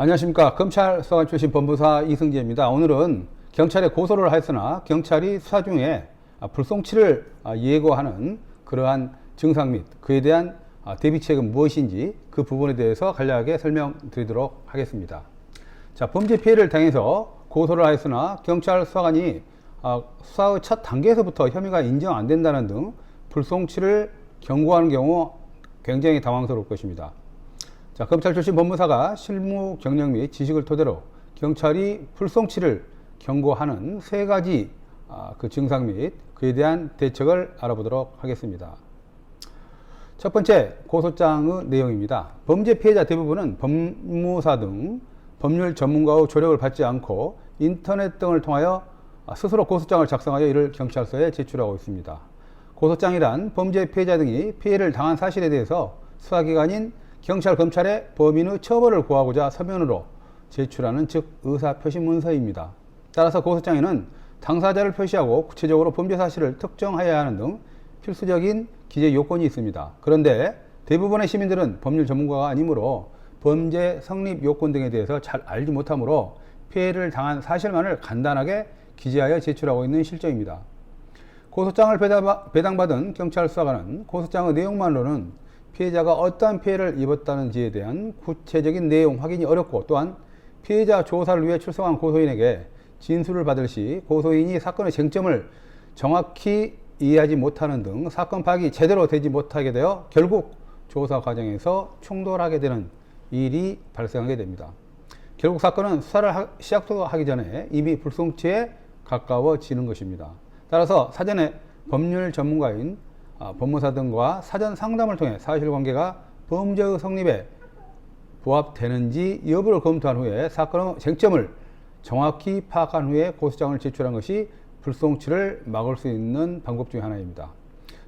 안녕하십니까. 검찰 서관 출신 법무사 이승재입니다. 오늘은 경찰에 고소를 하였으나 경찰이 수사 중에 아, 불송치를 아, 예고하는 그러한 증상 및 그에 대한 아, 대비책은 무엇인지 그 부분에 대해서 간략하게 설명드리도록 하겠습니다. 자, 범죄 피해를 당해서 고소를 하였으나 경찰 수사관이 아, 수사의 첫 단계에서부터 혐의가 인정 안 된다는 등 불송치를 경고하는 경우 굉장히 당황스러울 것입니다. 자, 검찰 출신 법무사가 실무 경력 및 지식을 토대로 경찰이 불송치를 경고하는 세 가지 아, 그 증상 및 그에 대한 대책을 알아보도록 하겠습니다. 첫 번째 고소장의 내용입니다. 범죄 피해자 대부분은 법무사 등 법률 전문가의 조력을 받지 않고 인터넷 등을 통하여 스스로 고소장을 작성하여 이를 경찰서에 제출하고 있습니다. 고소장이란 범죄 피해자 등이 피해를 당한 사실에 대해서 수사기관인 경찰, 검찰에 범인의 처벌을 구하고자 서면으로 제출하는 즉 의사표시 문서입니다. 따라서 고소장에는 당사자를 표시하고 구체적으로 범죄 사실을 특정해야 하는 등 필수적인 기재 요건이 있습니다. 그런데 대부분의 시민들은 법률 전문가가 아니므로 범죄 성립 요건 등에 대해서 잘 알지 못하므로 피해를 당한 사실만을 간단하게 기재하여 제출하고 있는 실정입니다. 고소장을 배당받은 경찰 수사관은 고소장의 내용만으로는 피해자가 어떠한 피해를 입었다는지에 대한 구체적인 내용 확인이 어렵고 또한 피해자 조사를 위해 출석한 고소인에게 진술을 받을 시 고소인이 사건의 쟁점을 정확히 이해하지 못하는 등 사건 파악이 제대로 되지 못하게 되어 결국 조사 과정에서 충돌하게 되는 일이 발생하게 됩니다. 결국 사건은 수사를 하, 시작하기 전에 이미 불송치에 가까워지는 것입니다. 따라서 사전에 법률 전문가인 아, 법무사 등과 사전 상담을 통해 사실관계가 범죄의 성립에 부합되는지 여부를 검토한 후에 사건의 쟁점을 정확히 파악한 후에 고소장을 제출한 것이 불송치를 막을 수 있는 방법 중 하나입니다.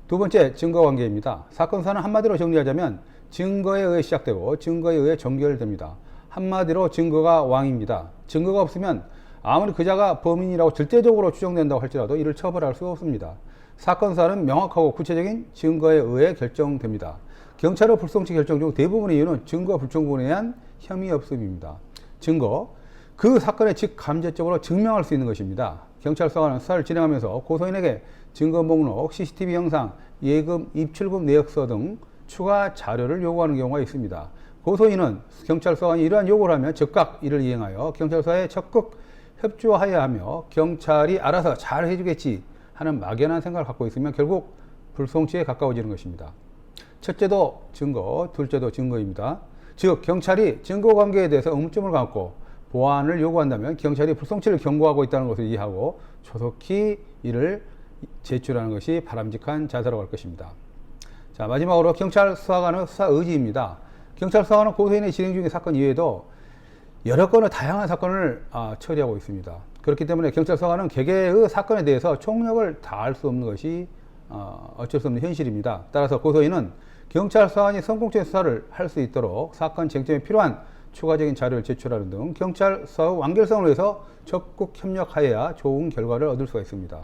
두 번째, 증거관계입니다. 사건 사는 한마디로 정리하자면 증거에 의해 시작되고 증거에 의해 종결됩니다. 한마디로 증거가 왕입니다. 증거가 없으면 아무리 그자가 범인이라고 절대적으로 추정된다고 할지라도 이를 처벌할 수 없습니다. 사건 사는 명확하고 구체적인 증거에 의해 결정됩니다. 경찰의 불송치 결정 중 대부분의 이유는 증거 불충분에 의한 혐의 없음입니다. 증거, 그 사건의 직감제적으로 증명할 수 있는 것입니다. 경찰 수사관은 수사를 진행하면서 고소인에게 증거 목록, CCTV 영상, 예금, 입출금 내역서 등 추가 자료를 요구하는 경우가 있습니다. 고소인은 경찰 수사관이 이러한 요구를 하면 즉각 이를 이행하여 경찰 수사에 적극 협조하여야 하며 경찰이 알아서 잘 해주겠지 하는 막연한 생각을 갖고 있으면 결국 불송치에 가까워지는 것입니다. 첫째도 증거, 둘째도 증거입니다. 즉 경찰이 증거 관계에 대해서 의문점을 갖고 보완을 요구한다면 경찰이 불송치를 경고하고 있다는 것을 이해하고 조속히 이를 제출하는 것이 바람직한 자세라고 할 것입니다. 자 마지막으로 경찰 수사관의 수사 의지입니다. 경찰 수사관은 고소인의 진행 중인 사건 이외에도 여러 건의 다양한 사건을 아, 처리하고 있습니다. 그렇기 때문에 경찰 수사관은 개개의 사건에 대해서 총력을 다할 수 없는 것이 어, 어쩔 수 없는 현실입니다. 따라서 고소인은 경찰 수사관이 성공적인 수사를 할 수 있도록 사건 쟁점에 필요한 추가적인 자료를 제출하는 등 경찰 수사의 완결성을 위해서 적극 협력하여야 좋은 결과를 얻을 수가 있습니다.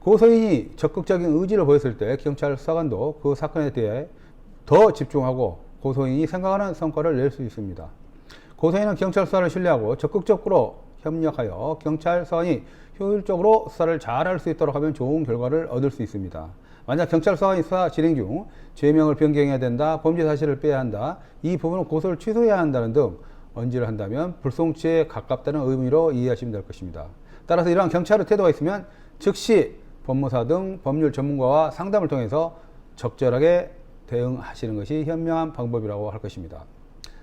고소인이 적극적인 의지를 보였을 때 경찰 수사관도 그 사건에 대해 더 집중하고 고소인이 생각하는 성과를 낼 수 있습니다. 고소인은 경찰 수사를 신뢰하고 적극적으로 협력하여 경찰 수사관이 효율적으로 수사를 잘 할 수 있도록 하면 좋은 결과를 얻을 수 있습니다. 만약 경찰 수사관이 수사 진행 중 죄명을 변경해야 된다, 범죄 사실을 빼야 한다, 이 부분은 고소를 취소해야 한다는 등 언지를 한다면 불송치에 가깝다는 의미로 이해하시면 될 것입니다. 따라서 이러한 경찰의 태도가 있으면 즉시 법무사 등 법률 전문가와 상담을 통해서 적절하게 대응하시는 것이 현명한 방법이라고 할 것입니다.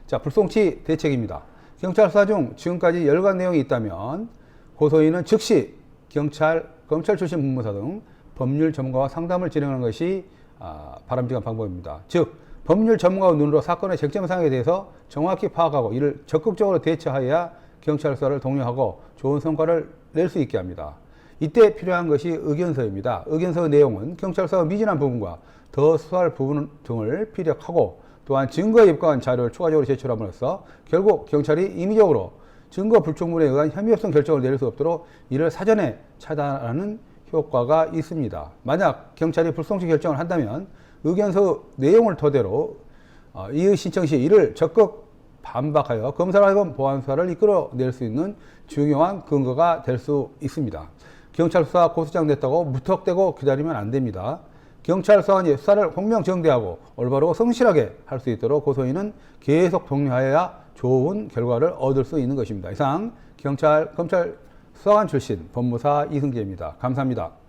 자, 불송치 대책입니다. 경찰 수사 중 지금까지 열관 내용이 있다면 고소인은 즉시 경찰, 검찰 출신 법무사 등 법률 전문가와 상담을 진행하는 것이 아, 바람직한 방법입니다. 즉, 법률 전문가의 눈으로 사건의 쟁점 사항에 대해서 정확히 파악하고 이를 적극적으로 대처하여야 경찰 수사를 독려하고 좋은 성과를 낼 수 있게 합니다. 이때 필요한 것이 의견서입니다. 의견서의 내용은 경찰 수사의 미진한 부분과 더 수사할 부분 등을 피력하고 또한 증거에 입각한 자료를 추가적으로 제출함으로써 결국 경찰이 임의적으로 증거 불충분에 의한 혐의 없음 결정을 내릴 수 없도록 이를 사전에 차단하는 효과가 있습니다. 만약 경찰이 불송치 결정을 한다면 의견서 내용을 토대로 어, 이의 신청 시 이를 적극 반박하여 검사라건 보안 수사를 이끌어낼 수 있는 중요한 근거가 될 수 있습니다. 경찰 수사 고소장 냈다고 무턱대고 기다리면 안 됩니다. 경찰 수사관이 수사를 홍명정대하고 올바르고 성실하게 할 수 있도록 고소인은 계속 독려하여야 좋은 결과를 얻을 수 있는 것입니다. 이상 경찰 검찰 수사관 출신 법무사 이승재입니다. 감사합니다.